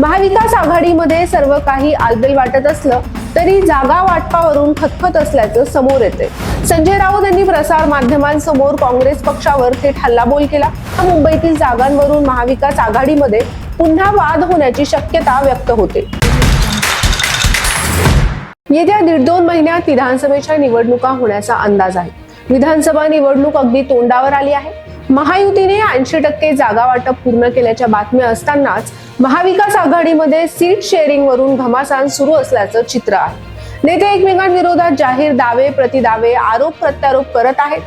महाविकास आघाडीमध्ये सर्व काही आलबेल वाटत असलं तरी जागा वाटपावरून खतखत असल्याचं समोर येते संजय राऊत यांनी प्रसार माध्यमांसमोर काँग्रेस पक्षावर थेट हल्लाबोल केला. मुंबईतील जागांवरून महाविकास आघाडीमध्ये पुन्हा वाद होण्याची शक्यता व्यक्त होते. येत्या दीड दोन महिन्यात विधानसभेच्या निवडणुका होण्याचा अंदाज आहे. विधानसभा निवडणूक अगदी तोंडावर आली आहे. महायुतीने ऐंशी टक्के जागा वाटप पूर्ण केल्याच्या बातम्या असतानाच महाविकास आघाडीमध्ये सीट शेअरिंग वरून घमासान सुरू असल्याचं चित्र आहे. नेते एकमेकांविरोधात जाहीर दावे प्रतिदावे आरोप प्रत्यारोप करत आहेत.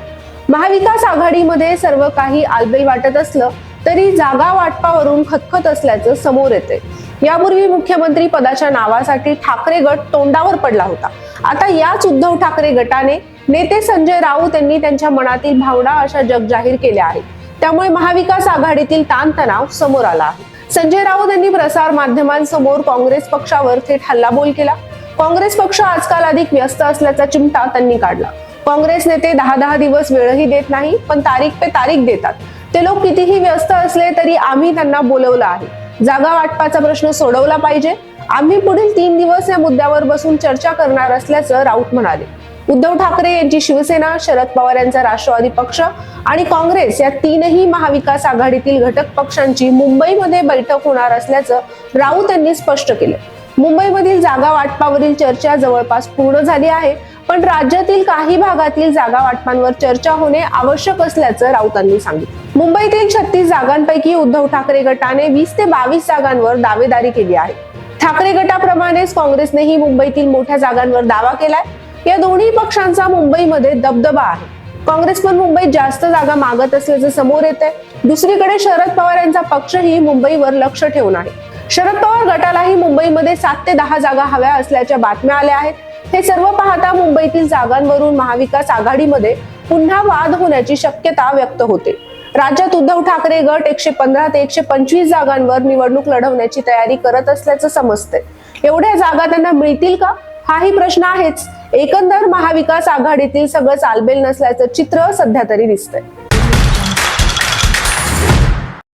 महाविकास आघाडीमध्ये सर्व काही आलबेल वाटत असलं तरी जागा वाटपावरून खतखत असल्याचं समोर येते यापूर्वी मुख्यमंत्री पदाच्या नावासाठी ठाकरे गट तोंडावर पडला होता. आता याच उद्धव ठाकरे गटाने नेते संजय राऊत यांनी त्यांच्या मनातील भावना अशा जग जाहीर केल्या आहेत. त्यामुळे महाविकास आघाडीतील ताणतणाव समोर आला आहे. संजय राऊत यांनी प्रसार माध्यमांसमोर काँग्रेस पक्षावर थेट हल्लाबोल केला. काँग्रेस पक्ष आजकाल अधिक व्यस्त असल्याचा चिमटा त्यांनी काढला. काँग्रेस नेते दहा दहा दिवस वेळही देत नाही पण तारीख पे तारीख देतात. ते लोक कितीही व्यस्त असले तरी आम्ही त्यांना बोलवलं आहे. जागा वाटपाचा प्रश्न सोडवला पाहिजे. आम्ही पुढील तीन दिवस या मुद्द्यावर बसून चर्चा करणार असल्याचं राऊत म्हणाले. उद्धव ठाकरे यांची शिवसेना शरद पवार यांचा राष्ट्रवादी पक्ष आणि काँग्रेस या तीनही महाविकास आघाडीतील घटक पक्षांची मुंबईमध्ये बैठक होणार असल्याचं राऊत यांनी स्पष्ट केलं. मुंबईमधील जागा वाटपावरील चर्चा जवळपास पूर्ण झाली आहे. पण राज्यातील काही भागातील जागा वाटपांवर चर्चा होणे आवश्यक असल्याचं राऊतांनी सांगितलं. मुंबईतील छत्तीस जागांपैकी उद्धव ठाकरे गटाने वीस ते बावीस जागांवर दावेदारी केली आहे. ठाकरे गटाप्रमाणेच काँग्रेसनेही मुंबईतील मोठ्या जागांवर दावा केलाय. या दोन्ही पक्षांचा मुंबईमध्ये दबदबा आहे. काँग्रेस पण मुंबईत जास्त जागा मागत असल्याचं समोर येत आहे दुसरीकडे शरद पवार यांचा पक्षही मुंबईवर लक्ष ठेवून आहे. शरद पवार गटालाही मुंबईमध्ये सात ते दहा जागा हव्या असल्याच्या बातम्या आल्या आहेत. हे सर्व पाहता मुंबईतील जागांवरून महाविकास आघाडीमध्ये पुन्हा वाद होण्याची शक्यता व्यक्त होते. राज्यात उद्धव ठाकरे गट एकशे पंधरा ते एकशे पंचवीस जागांवर निवडणूक लढवण्याची तयारी करत असल्याचं समजते. एवढ्या जागा त्यांना मिळतील का? हाही प्रश्न आहेच. एकंदर महाविकास आघाडीतील सगळं चालबेल नसल्याचं चित्र सध्या तरी दिसतंय.